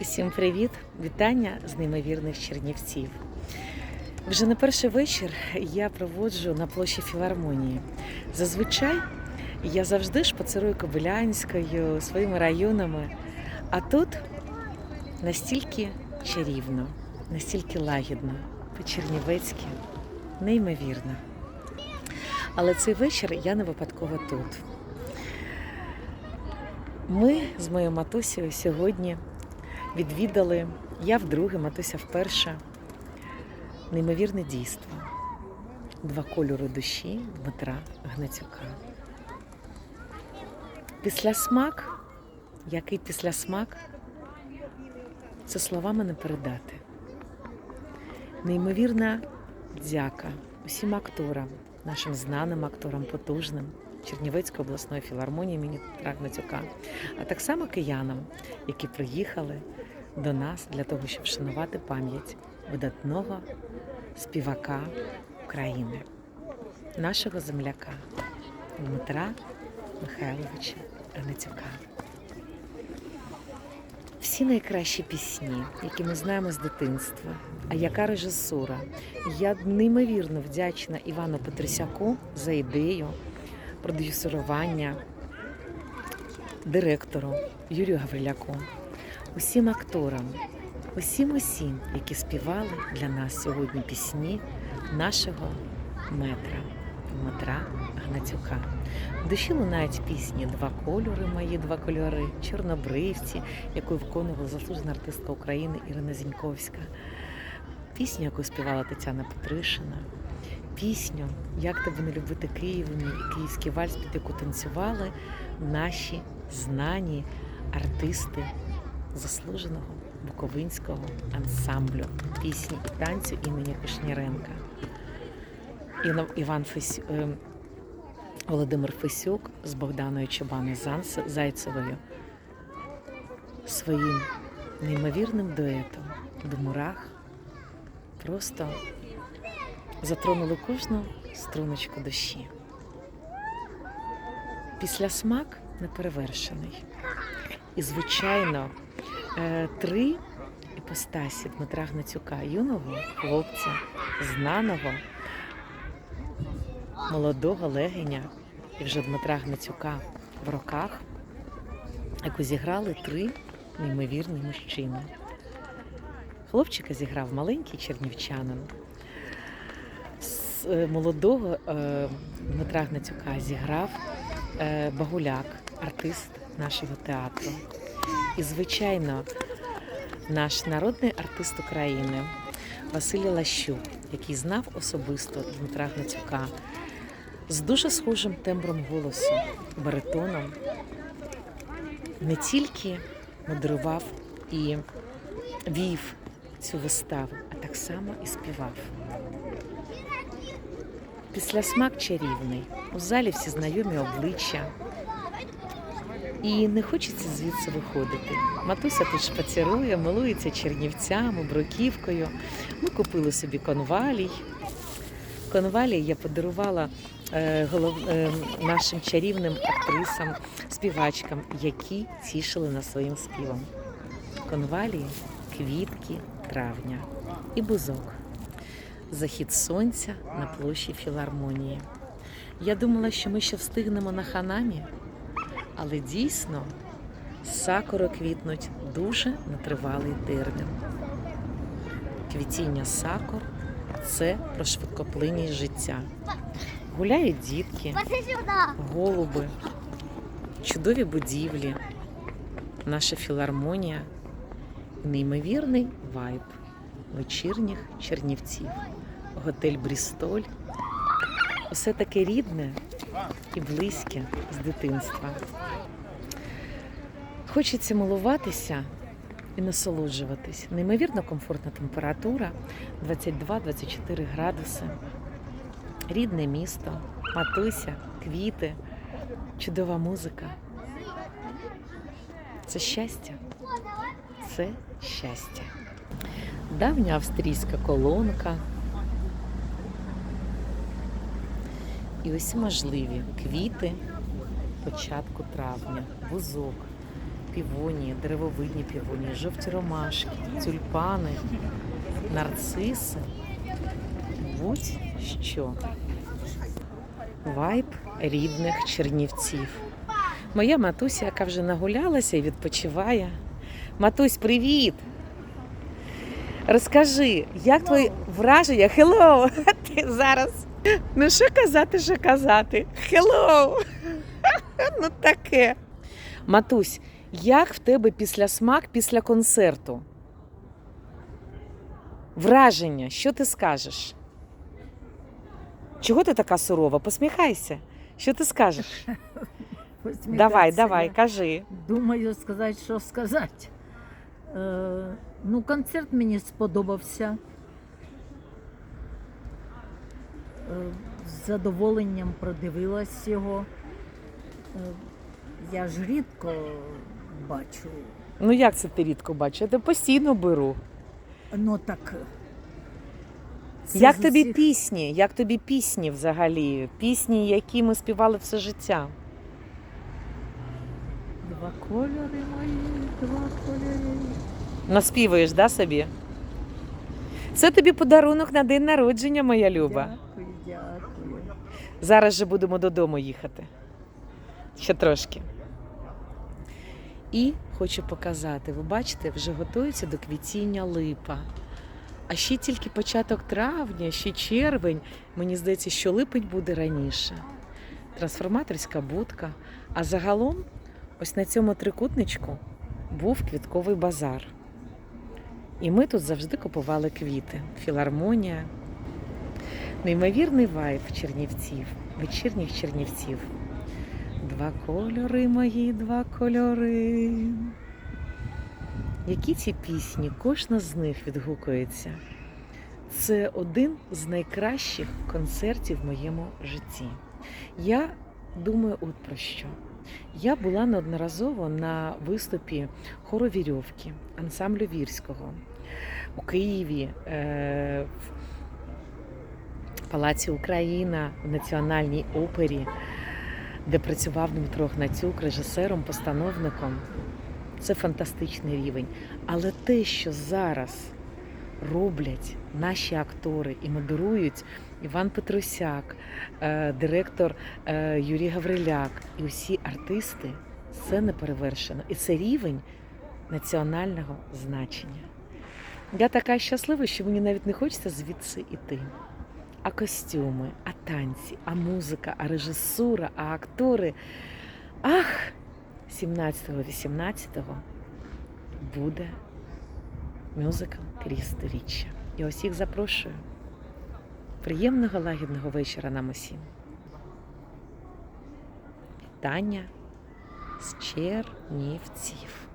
Усім привіт! Вітання з неймовірних Чернівців. Вже на перший вечір я проводжу на площі філармонії. Зазвичай я завжди шпацирую Кобилянською, своїми районами. А тут настільки чарівно, настільки лагідно, по-чернівецьки, неймовірно. Але цей вечір я не випадково тут. Ми з моєю матусею сьогодні відвідали, я вдруге, матуся вперше, неймовірне дійство. Два кольори душі Дмитра Гнатюка. Післясмак, який післясмак, це словами не передати. Неймовірна дяка усім акторам, нашим знаним акторам, потужним Чернівецької обласної філармонії імені Гнатюка, а так само киянам, які приїхали до нас для того, щоб вшанувати пам'ять видатного співака України, нашого земляка Дмитра Михайловича Гнатюка. Всі найкращі пісні, які ми знаємо з дитинства, а яка режисура. Я неймовірно вдячна Івану Петросяку за ідею продюсерування, директору Юрію Гавриляку, усім акторам, усім усім, які співали для нас сьогодні пісні нашого метра Дмитра Гнатюка. В душі лунають пісні Два кольори, мої два кольори, Чорнобривці, яку виконувала заслужена артистка України Ірина Зіньковська, пісню, яку співала Тетяна Петришина, пісню Як тебе не любити Києвом і київський вальс, під яку танцювали наші знані артисти заслуженого буковинського ансамблю пісні і танцю імені Кишніренка. Іван Фес... е, Володимир Фесюк з Богданою Чобаною Зайцевою своїм неймовірним дуетом до мурах просто затронули кожну струночку душі. Після смак неперевершений. І, звичайно, три іпостасі Дмитра Гнатюка, юного хлопця, знаного, молодого легеня і вже Дмитра Гнатюка в роках, яку зіграли три неймовірні мужчини. Хлопчика зіграв маленький чернівчанин. З е, молодого е, Дмитра Гнатюка зіграв е, Багуляк, артист нашого театру. І, звичайно, наш народний артист України Василь Лащук, який знав особисто Дмитра Гнатюка з дуже схожим тембром голосу, баритоном, не тільки модерував і вів цю виставу, а так само і співав. Після смак чарівний. У залі всі знайомі обличчя. І не хочеться звідси виходити. Матуся тут шпацірує, милується чернівцями, бруківкою. Ми купили собі конвалій. Конвалій я подарувала е, голов... е, нашим чарівним актрисам, співачкам, які тішили нас своїм співом. Конвалії, квітки, травня і бузок. Захід сонця на площі філармонії. Я думала, що ми ще встигнемо на ханамі, але дійсно сакури квітнуть дуже нетривалий термін. Квітіння сакур це про швидкоплинність життя. Гуляють дітки, голуби, чудові будівлі, наша філармонія, і неймовірний вайб вечірніх чернівців, готель Брістоль. Усе таке рідне і близьке з дитинства. Хочеться милуватися і насолоджуватись. Неймовірно комфортна температура 22-24 градуси. Рідне місто, матуся, квіти, чудова музика. Це щастя. Це щастя. Давня австрійська колонка. І усі можливі квіти початку травня, бузок, півонії, деревовидні півонії, жовті ромашки, тюльпани, нарциси. Будь-що. Вайб рідних чернівців. Моя матуся, яка вже нагулялася і відпочиває. Матусь, привіт! Розкажи, як твої враження? Хеллоу! Ти зараз. Ну що казати, що казати? Хеллоу! Ну таке. Матусь, як в тебе після смак після концерту? Враження, що ти скажеш? Чого ти така сурова? Посміхайся. Що ти скажеш? Давай, давай, кажи. Думаю сказати, що сказати. Е, ну, концерт мені сподобався. Е, з задоволенням продивилась його. Е, я ж рідко бачу. Ну як це ти рідко бачиш? Я тебе постійно беру. Ну так. це Як з тобі усіх- пісні? Як тобі пісні взагалі? Пісні, які ми співали все життя? Два кольори мої, два кольори. Наспіваєш, да, собі? Це тобі подарунок на день народження, моя Люба. Дякую. Зараз же будемо додому їхати. Ще трошки. І хочу показати, ви бачите, вже готується до квітіння липа. А ще тільки початок травня, ще червень. Мені здається, що липень буде раніше. Трансформаторська будка. А загалом, ось на цьому трикутничку був квітковий базар. І ми тут завжди купували квіти. Філармонія. Неймовірний вайб чернівців, вечірніх чернівців. Два кольори мої, два кольори. Які ці пісні, кожна з них відгукується. Це один з найкращих концертів в моєму житті. Я думаю, от про що. Я була неодноразово на виступі хору Вірьовки, ансамблю Вірського у Києві, е, Палаці Україна, в Національній опері, де працював Дмитро Гнатюк, режисером, постановником. Це фантастичний рівень. Але те, що зараз роблять наші актори і модерують Іван Петросяк, е, директор е, Юрій Гавриляк і усі артисти, це не перевершено. І це рівень національного значення. Я така щаслива, що мені навіть не хочеться звідси іти. А костюми, а танці, а музика, а режисура, а актори. Ах, 17-18 буде мюзикл Крізь сторіччя. Я усіх запрошую. Приємного лагідного вечора нам усім. Вітання з Чернівців.